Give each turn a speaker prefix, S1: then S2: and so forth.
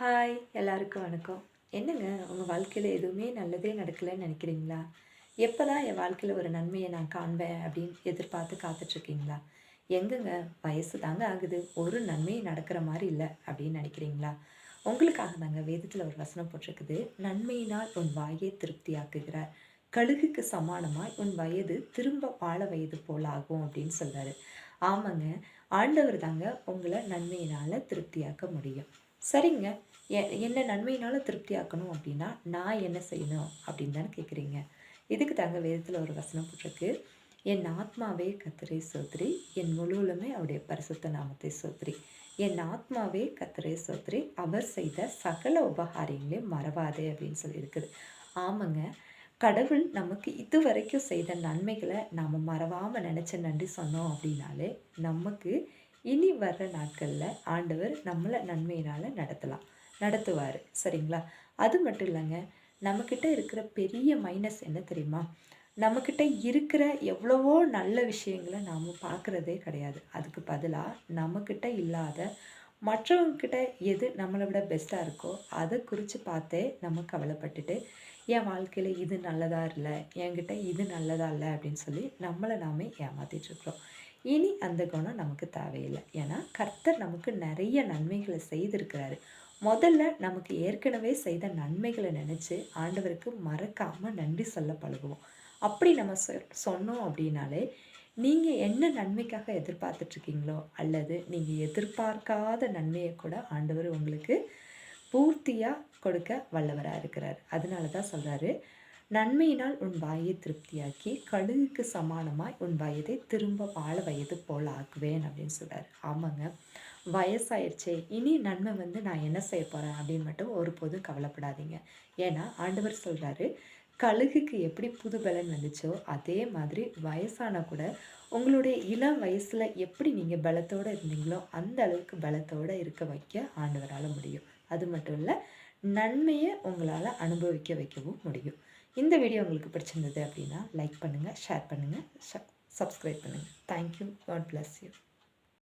S1: Hi எல்லாருக்கும் வணக்கம். என்னங்க உங்கள் வாழ்க்கையில் எதுவுமே நல்லதே நடக்கலைன்னு நினைக்கிறீங்களா? எப்போ தான் என் வாழ்க்கையில் ஒரு நன்மையை நான் காண்பேன் அப்படின்னு எதிர்பார்த்து காத்துட்ருக்கீங்களா? எங்கங்க வயசு தாங்க ஆகுது. ஒரு நன்மையும் நடக்கிற மாதிரி இல்லை அப்படின்னு நினைக்கிறீங்களா? உங்களுக்காக தாங்க வேதத்தில் ஒரு வசனம் போட்டிருக்குது. நன்மையினால் உன் வாயை திருப்தியாக்குகிறார். கழுகுக்கு சமானமாய் உன் வயது திரும்ப வாழ வயது போல் ஆகும் அப்படின்னு சொல்கிறாரு ஆமாங்க ஆண்டவர் தாங்க உங்களை நன்மையினால் திருப்தியாக்க முடியும். சரிங்க. எ என்ன நன்மையினாலும் திருப்தியாக்கணும் அப்படின்னா நான் என்ன செய்யணும் அப்படின்னு தானே கேட்குறீங்க இதுக்கு தாங்க வேதத்தில் ஒரு வசனம் போட்டிருக்கு. என் ஆத்மாவே கத்திரை சோத்ரி என் முழுவலுமே அவருடைய பரிசுத்த நாமத்தை சோத்ரி. என் ஆத்மாவே கத்திரை சோத்ரி அவர் செய்த சகல உபகாரியங்களையும் மறவாதே அப்படின்னு சொல்லியிருக்குது ஆமாங்க. கடவுள் நமக்கு இது வரைக்கும் செய்த நன்மைகளை நாம் மறவாமல் நினச்ச நன்றி சொன்னோம் அப்படின்னாலே நமக்கு இனி வர்ற நாட்களில் ஆண்டவர் நம்மளை நன்மையினால் நடத்தலாம் நடத்துவார். சரிங்களா? அது மட்டும் இல்லைங்க நம்மக்கிட்ட இருக்கிற பெரிய மைனஸ் என்ன தெரியுமா? நம்மக்கிட்ட இருக்கிற எவ்வளவோ நல்ல விஷயங்களை நாம் பார்க்குறதே கிடையாது. அதுக்கு பதிலாக நம்மக்கிட்ட இல்லாத மற்றவங்கக்கிட்ட எது நம்மளை விட பெஸ்ட்டாக இருக்கோ அதை குறித்து பார்த்தே நம்ம கவலைப்பட்டுட்டு என் வாழ்க்கையில் இது நல்லதாக இல்லை? என்கிட்ட இது நல்லதா இல்லை? அப்படின்னு சொல்லி நம்மளை நாமே ஏமாற்றிட்டுருக்குறோம் இனி அந்த குணம் நமக்கு தேவையில்லை. ஏன்னா கர்த்தர் நமக்கு நிறைய நன்மைகளை செய்திருக்கிறாரு. முதல்ல நமக்கு ஏற்கனவே செய்த நன்மைகளை நினச்சி ஆண்டவருக்கு மறக்காமல் நன்றி சொல்ல பழகுவோம். அப்படி நம்ம சொன்னோம் அப்படின்னாலே நீங்கள் என்ன நன்மைக்காக எதிர்பார்த்துட்ருக்கீங்களோ அல்லது நீங்கள் எதிர்பார்க்காத நன்மையை கூட ஆண்டவர் உங்களுக்கு பூர்த்தியாக கொடுக்க வல்லவராக இருக்கிறார். அதனால தான் சொல்கிறாரு நன்மையினால் உன் வாயை திருப்தியாக்கி கழுகுக்கு சமானமாய் உன் வயதை திரும்ப வாழ வயது போல் ஆக்குவேன் அப்படின்னு சொல்கிறார் ஆமாங்க. வயசாயிடுச்சே இனி நன்மை வந்து நான் என்ன செய்ய போகிறேன் அப்படின்னு மட்டும் ஒருபோதும் கவலைப்படாதீங்க. ஏன்னா ஆண்டவர் சொல்கிறாரு கழுகுக்கு எப்படி புது பலன் வந்துச்சோ அதே மாதிரி வயசான கூட உங்களுடைய இளம் வயசில் எப்படி நீங்கள் பலத்தோடு இருந்தீங்களோ அந்த அளவுக்கு பலத்தோடு இருக்க வைக்க ஆண்டவரால் முடியும். அது மட்டும் இல்லை நன்மையை உங்களால் அனுபவிக்க வைக்கவும் முடியும். இந்த வீடியோ உங்களுக்கு பிடிச்சிருந்தது அப்படின்னா லைக் பண்ணுங்கள் ஷேர் பண்ணுங்கள் சப்ஸ்கிரைப் பண்ணுங்கள் தேங்க்யூ காட் பிளஸ் யூ